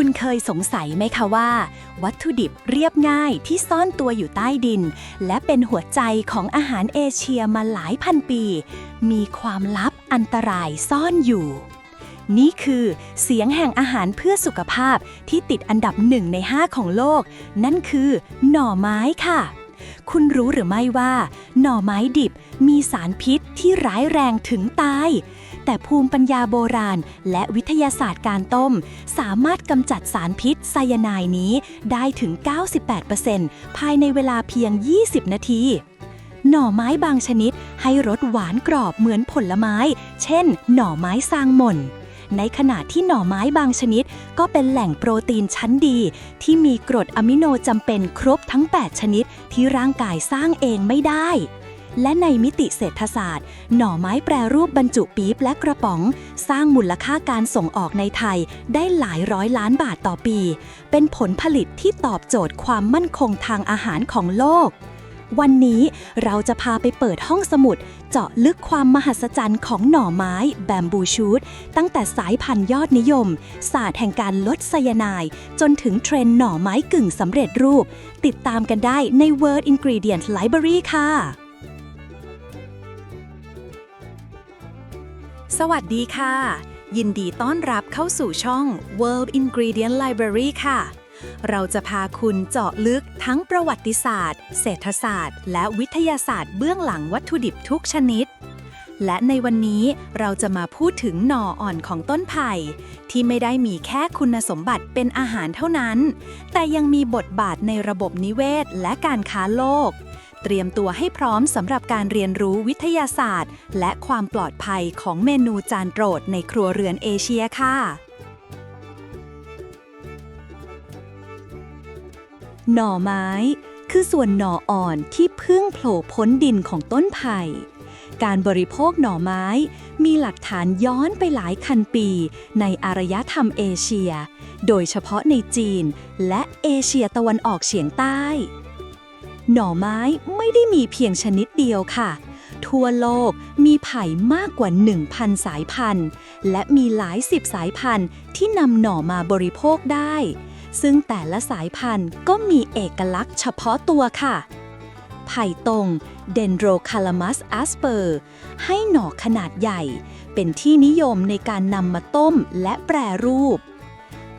คุณเคยสงสัยไหมคะว่า วัตถุดิบเรียบง่ายที่ซ่อนตัวอยู่ใต้ดิน และเป็นหัวใจของอาหารเอเชียมาหลายพันปี มีความลับอันตรายซ่อนอยู่ นี่คือเสียงแห่งอาหารเพื่อสุขภาพที่ติดอันดับหนึ่งใน 5 ของโลก นั่นคือ หน่อไม้ค่ะ คุณรู้หรือไม่ว่า หน่อไม้ดิบมีสารพิษที่ร้ายแรงถึงตาย แต่ภูมิปัญญาโบราณ และวิทยาศาสตร์การต้ม สามารถกำจัดสารพิษไซยาไนด์นี้ได้ถึง 98%ภายในเวลาเพียง 20 นาที หน่อไม้บางชนิดให้รสหวานกรอบเหมือนผลไม้ เช่น หน่อไม้ซางหม่นในขณะที่หน่อไม้บางชนิด ก็เป็นแหล่งโปรตีนชั้นดี ที่มีกรดอะมิโนจำเป็นครบทั้ง 8 ชนิดที่ร่างกายสร้างเองไม่ได้ และในมิติเศรษฐศาสตร์ หน่อไม้แปรรูปบรรจุปี๊บและกระป๋อง สร้างมูลค่าการส่งออกในไทยได้หลายร้อยล้านบาทต่อปี เป็นผลผลิตที่ตอบโจทย์ความมั่นคงทางอาหารของโลก วันนี้เราจะพาไปเปิดห้องสมุด เจาะลึกความมหัศจรรย์ของหน่อไม้ แบมบูชูดตั้งแต่สายพันธุ์ยอดนิยม ศาสตร์แห่งการลดไซยาไนด์จนถึงเทรนหน่อไม้กึ่งสำเร็จรูป ติดตามกันได้ใน Word Ingredient Library ค่ะ สวัสดีค่ะ ยินดีต้อนรับเข้าสู่ช่อง World Ingredient Library ค่ะ เราจะพาคุณเจาะลึกทั้งประวัติศาสตร์ เศรษฐศาสตร์ และวิทยาศาสตร์เบื้องหลังวัตถุดิบทุกชนิด และในวันนี้เราจะมาพูดถึงหน่ออ่อนของต้นไผ่ที่ไม่ได้มีแค่คุณสมบัติเป็นอาหารเท่านั้น แต่ยังมีบทบาทในระบบนิเวศและการค้าโลก เตรียมตัวให้พร้อมสำหรับการเรียนรู้วิทยาศาสตร์ และความปลอดภัยของเมนูจานโปรดในครัวเรือนเอเชียค่ะ หน่อไม้ คือส่วนหน่ออ่อนที่เพิ่งโผล่พ้นดินของต้นไผ่การบริโภคหน่อไม้ มีหลักฐานย้อนไปหลายคันปี ในอารยธรรมเอเชีย โดยเฉพาะในจีนและเอเชียตะวันออกเฉียงใต้ หน่อไม้ไม่ได้มีเพียงชนิดเดียวค่ะ ทั่วโลกมีไผ่มากกว่า 1,000 สายพันธุ์ และมีหลายสิบสายพันธุ์ที่นำหน่อมาบริโภคได้ ซึ่งแต่ละสายพันธุ์ก็มีเอกลักษณ์เฉพาะตัวค่ะ ไผ่ตรง Dendrocalamus asper ให้หน่อขนาดใหญ่ เป็นที่นิยมในการนำมาต้มและแปรรูป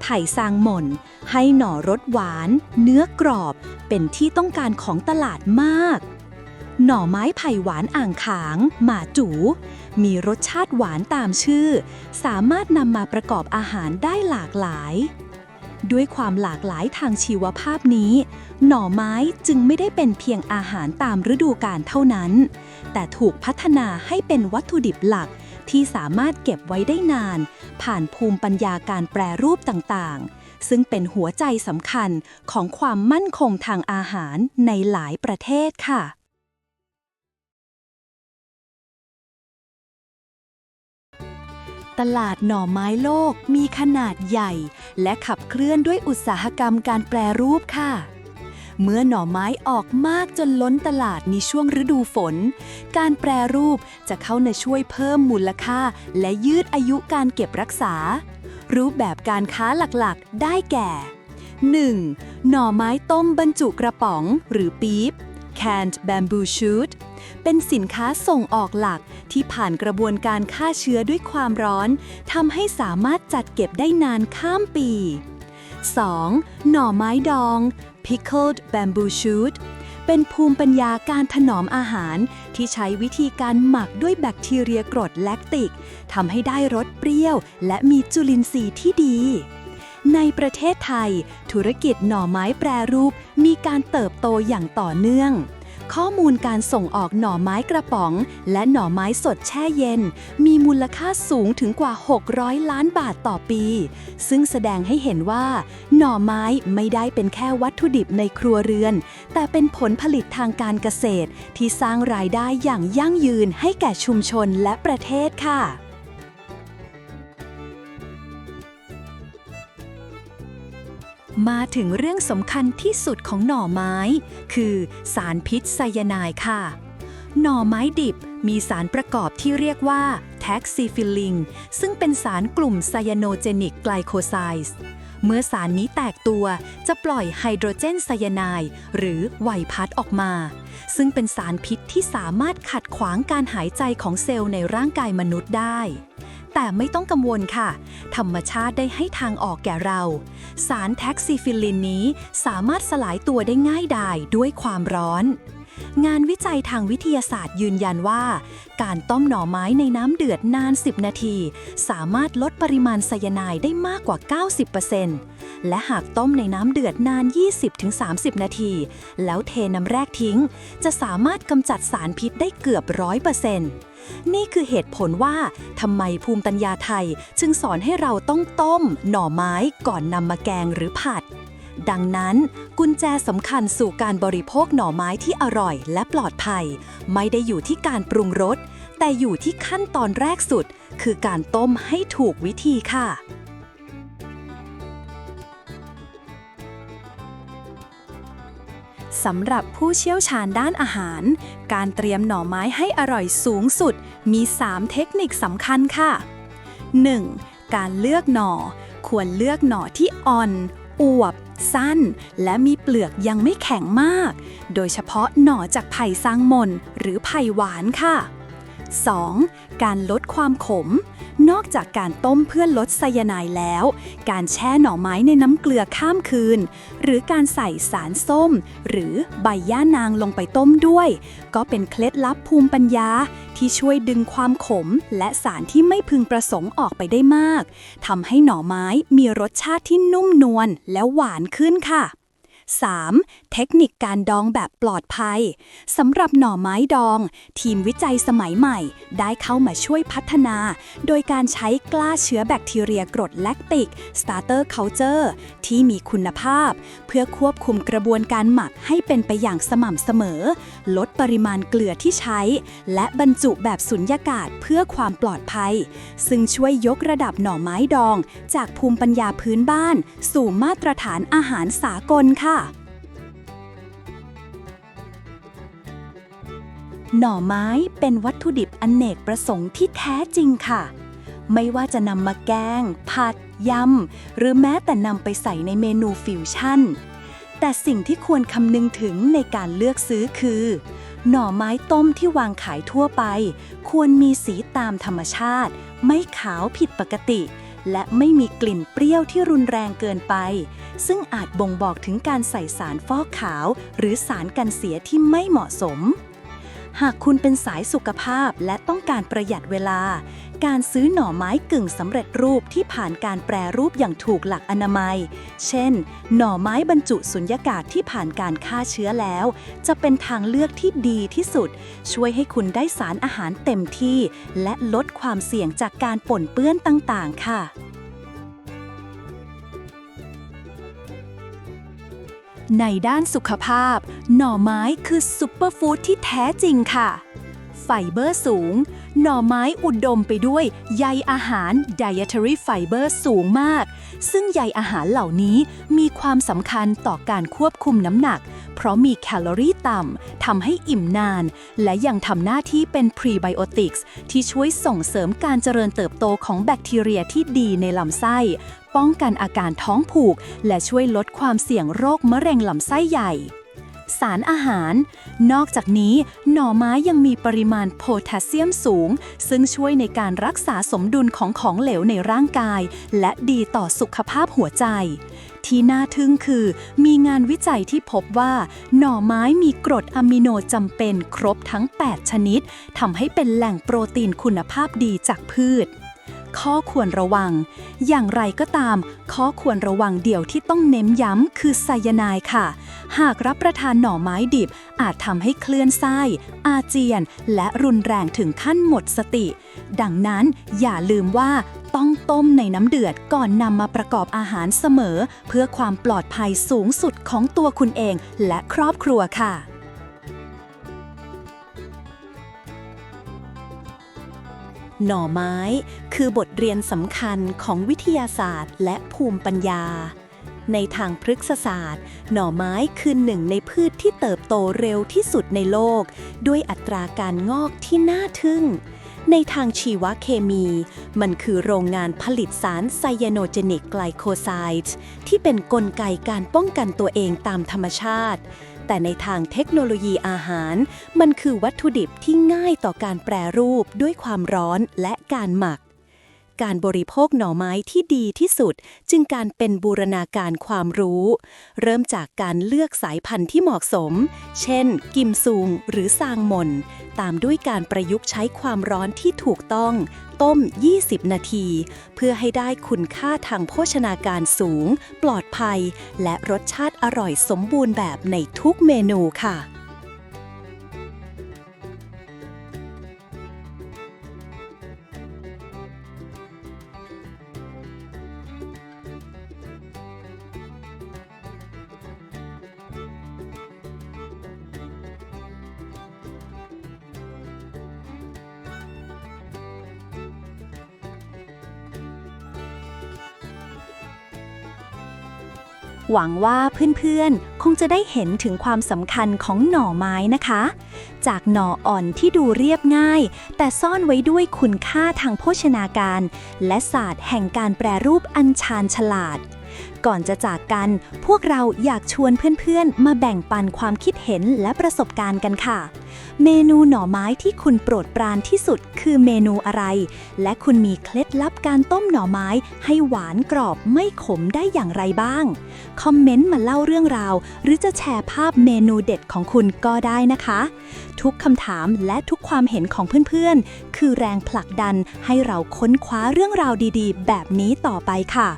ไผ่ซางหม่น ให้หน่อรสหวาน เนื้อกรอบ เป็นที่ต้องการของตลาดมาก หน่อไม้ไผ่หวานอ่างขาง หมาจู มีรสชาติหวานตามชื่อ สามารถนำมาประกอบอาหารได้หลากหลาย ด้วยความหลากหลายทางชีวภาพนี้ หน่อไม้จึงไม่ได้เป็นเพียงอาหารตามฤดูกาลเท่านั้น แต่ถูกพัฒนาให้เป็นวัตถุดิบหลัก ที่สามารถเก็บไว้ได้นาน ผ่านภูมิปัญญาการแปรรูปต่างๆ ซึ่งเป็นหัวใจสำคัญของความมั่นคงทางอาหารในหลายประเทศค่ะตลาดหน่อไม้โลกมีขนาดใหญ่ และขับเคลื่อนด้วยอุตสาหกรรมการแปรรูปค่ะ เมื่อหน่อไม้ออกมากจนล้นตลาดในช่วงฤดูฝน การแปรรูปจะเข้ามาช่วยเพิ่มมูลค่า และยืดอายุการเก็บรักษา รูปแบบการค้าหลักๆ ได้แก่ 1. หน่อไม้ต้มบรรจุกระป๋องหรือปี๊บ canned bamboo shoot เป็นสินค้าส่งออกหลักที่ผ่านกระบวนการฆ่าเชื้อด้วยความร้อนทำให้สามารถจัดเก็บได้นานข้ามปี 2. หน่อไม้ดอง pickled bamboo shoot เป็นภูมิปัญญาการถนอมอาหารที่ใช้วิธีการหมักด้วยแบคทีเรียกรดแลคติกทำให้ได้รสเปรี้ยว และมีจุลินทรีย์ที่ดี ในประเทศไทย ธุรกิจหน่อไม้แปรรูปมีการเติบโตอย่างต่อเนื่อง ข้อมูลการส่งออกหน่อไม้กระป๋อง และหน่อไม้สดแช่เย็น มีมูลค่าสูงถึงกว่า 600 ล้านบาทต่อปี ซึ่งแสดงให้เห็นว่า หน่อไม้ไม่ได้เป็นแค่วัตถุดิบในครัวเรือน แต่เป็นผลผลิตทางการเกษตร ที่สร้างรายได้อย่างยั่งยืนให้แก่ชุมชนและประเทศค่ะ มาถึงเรื่องสำคัญที่สุดของหน่อไม้ คือสารพิษไซยาไนด์ค่ะ หน่อไม้ดิบมีสารประกอบที่เรียกว่าแท็กซิฟิลลิงซึ่งเป็นสารกลุ่มไซยาโนเจนิกไกลโคไซด์เมื่อสารนี้แตกตัวจะปล่อยไฮโดรเจนไซยาไนด์หรือไวพัดออกมา ซึ่งเป็นสารพิษที่สามารถขัดขวางการหายใจของเซลล์ในร่างกายมนุษย์ได้ แต่ไม่ต้องกังวลค่ะ ธรรมชาติได้ให้ทางออกแก่เรา สารแท็กซิฟิลินนี้สามารถสลายตัวได้ง่ายดายด้วยความร้อน งานวิจัยทางวิทยาศาสตร์ยืนยันว่า การต้มหน่อไม้ในน้ำเดือดนาน 10 นาที สามารถลดปริมาณไซยาไนด์ได้มากกว่า 90%และหากต้มในน้ำเดือดนาน 20-30 นาที แล้วเทน้ำแรกทิ้ง จะสามารถกำจัดสารพิษได้เกือบ 100%นี่คือเหตุผลว่าทำไมภูมิปัญญาไทย จึงสอนให้เราต้องต้ม หน่อไม้ก่อนนำมาแกงหรือผัด ดังนั้น กุญแจสำคัญสู่การบริโภคหน่อไม้ที่อร่อยและปลอดภัย ไม่ได้อยู่ที่การปรุงรส แต่อยู่ที่ขั้นตอนแรกสุด คือการต้มให้ถูกวิธีค่ะ สำหรับผู้เชี่ยวชาญด้านอาหาร การเตรียมหน่อไม้ให้อร่อยสูงสุด มี 3 เทคนิคสำคัญค่ะ 1. การเลือกหน่อ ควรเลือกหน่อที่อ่อน อวบ สั้น และมีเปลือกยังไม่แข็งมาก โดยเฉพาะหน่อจากไผ่ซางมนหรือไผ่หวานค่ะ 2. การลดความขม นอกจากการต้มเพื่อลดไซยาไนด์แล้ว การแช่หน่อไม้ในน้ำเกลือข้ามคืน หรือการใส่สารส้ม หรือใบย่านางลงไปต้มด้วย ก็เป็นเคล็ดลับภูมิปัญญา ที่ช่วยดึงความขมและสารที่ไม่พึงประสงค์ออกไปได้มากทำให้หน่อไม้มีรสชาติที่นุ่มนวลและหวานขึ้นค่ะ 3. เทคนิคการดองแบบปลอดภัยสำหรับหน่อไม้ดอง ทีมวิจัยสมัยใหม่ ได้เข้ามาช่วยพัฒนา โดยการใช้กล้าเชื้อแบคทีเรียกรดแลคติก Starter Culture ที่มีคุณภาพ เพื่อควบคุมกระบวนการหมักให้เป็นไปอย่างสม่ำเสมอ ลดปริมาณเกลือที่ใช้ และบรรจุแบบสุญญากาศเพื่อความปลอดภัย ซึ่งช่วยยกระดับหน่อไม้ดอง จากภูมิปัญญาพื้นบ้าน สู่มาตรฐานอาหารสากลค่ะ หน่อไม้เป็นวัตถุดิบอนเนกประสงค์ที่แท้จริงค่ะ ไม่ว่าจะนำมาแกง ผัด ยำ หรือแม้แต่นำไปใส่ในเมนูฟิวชั่น แต่สิ่งที่ควรคำนึงถึงในการเลือกซื้อคือ หน่อไม้ต้มที่วางขายทั่วไป ควรมีสีตามธรรมชาติ ไม่ขาวผิดปกติ และไม่มีกลิ่นเปรี้ยวที่รุนแรงเกินไป ซึ่งอาจบ่งบอกถึงการใส่สารฟอกขาว หรือสารกันเสียที่ไม่เหมาะสม หากคุณเป็นสายสุขภาพและต้องการประหยัดเวลา การซื้อหน่อไม้กึ่งสำเร็จรูปที่ผ่านการแปรรูปอย่างถูกหลักอนามัย เช่น หน่อไม้บรรจุสุญญากาศที่ผ่านการฆ่าเชื้อแล้ว จะเป็นทางเลือกที่ดีที่สุด ช่วยให้คุณได้สารอาหารเต็มที่ และลดความเสี่ยงจากการปนเปื้อนต่างๆ ค่ะ ในด้านสุขภาพ หน่อไม้คือซุปเปอร์ฟู้ดที่แท้จริงค่ะ ไฟเบอร์สูง หน่อไม้อุดมไปด้วยใยอาหาร dietary fiber สูงมาก ซึ่งใยอาหารเหล่านี้มีความสำคัญต่อการควบคุมน้ำหนัก เพราะมีแคลอรี่ต่ำทำให้อิ่มนาน และยังทำหน้าที่เป็นพรีไบโอติกส์ที่ช่วยส่งเสริมการเจริญเติบโตของแบคทีเรียที่ดีในลำไส้ ป้องกันอาการท้องผูก และช่วยลดความเสี่ยงโรคมะเร็งลำไส้ใหญ่ สารอาหาร นอกจากนี้ หน่อไม้ยังมีปริมาณโพแทสเซียมสูง ซึ่งช่วยในการรักษาสมดุลของของเหลวในร่างกาย และดีต่อสุขภาพหัวใจที่น่าทึ่งคือ มีงานวิจัยที่พบว่า หน่อไม้มีกรดอะมิโนจำเป็นครบทั้ง 8 ชนิดทำให้เป็นแหล่งโปรตีนคุณภาพดีจากพืช ข้อควรระวัง อย่างไรก็ตาม ข้อควรระวังเดี่ยวที่ต้องเน้นย้ำคือไซยาไนด์ค่ะ หากรับประทานหน่อไม้ดิบ อาจทำให้เคลื่อนไส้อาเจียน และรุนแรงถึงขั้นหมดสติ ดังนั้นอย่าลืมว่าต้องต้มในน้ำเดือดก่อนนำมาประกอบอาหารเสมอ เพื่อความปลอดภัยสูงสุดของตัวคุณเองและครอบครัวค่ะ หน่อไม้ คือบทเรียนสำคัญของวิทยาศาสตร์ และภูมิปัญญา ในทางพฤกษศาสตร์ หน่อไม้คือหนึ่งในพืชที่เติบโตเร็วที่สุดในโลก ด้วยอัตราการงอกที่น่าทึ่ง ในทางชีวเคมี มันคือโรงงานผลิตสารไซยาโนเจนิกไกลโคไซด์ที่เป็นนกลไกการป้องกันตัวเองตามธรรมชาติ แต่ในทางเทคโนโลยีอาหาร มันคือวัตถุดิบที่ง่ายต่อการแปรรูปด้วยความร้อนและการหมัก การบริโภคหน่อไม้ที่ดีที่สุด จึงการเป็นบูรณาการความรู้ เริ่มจากการเลือกสายพันธุ์ที่เหมาะสม เช่น กิมซุงหรือซางมน ตามด้วยการประยุกต์ใช้ความร้อนที่ถูกต้อง ต้ม 20 นาที เพื่อให้ได้คุณค่าทางโภชนาการสูง ปลอดภัย และรสชาติอร่อยสมบูรณ์แบบในทุกเมนูค่ะ หวังว่าเพื่อนๆ คงจะได้เห็นถึงความสำคัญของหน่อไม้นะคะ จากหน่ออ่อนที่ดูเรียบง่าย แต่ซ่อนไว้ด้วยคุณค่าทางโภชนาการ และศาสตร์แห่งการแปรรูปอันชาญฉลาด ก่อนจะจากกัน พวกเราอยากชวนเพื่อนๆ มาแบ่งปันความคิดเห็นและประสบการณ์กันค่ะ เมนูหน่อไม้ที่คุณโปรดปรานที่สุดคือเมนูอะไร และคุณมีเคล็ดลับการต้มหน่อไม้ให้หวานกรอบไม่ขมได้อย่างไรบ้าง คอมเมนต์มาเล่าเรื่องราว หรือจะแชร์ภาพเมนูเด็ดของคุณก็ได้นะคะ ทุกคำถามและทุกความเห็นของเพื่อนๆ คือแรงผลักดันให้เราค้นคว้าเรื่องราวดีๆ แบบนี้ต่อไปค่ะ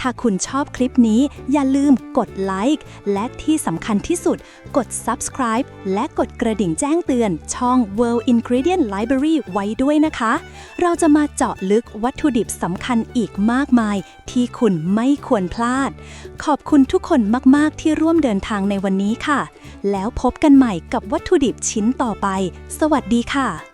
ถ้าคุณชอบคลิปนี้อย่าลืมกดไลค์และที่สำคัญที่สุด กด subscribe และกดกระดิ่งแจ้งเตือนช่อง World Ingredient Library ไว้ด้วยนะคะ เราจะมาเจาะลึกวัตถุดิบสำคัญอีกมากมาย ที่คุณไม่ควรพลาด ขอบคุณทุกคนมาก ๆ ที่ร่วมเดินทางในวันนี้ค่ะ แล้วพบกันใหม่กับวัตถุดิบชิ้นต่อไป สวัสดีค่ะ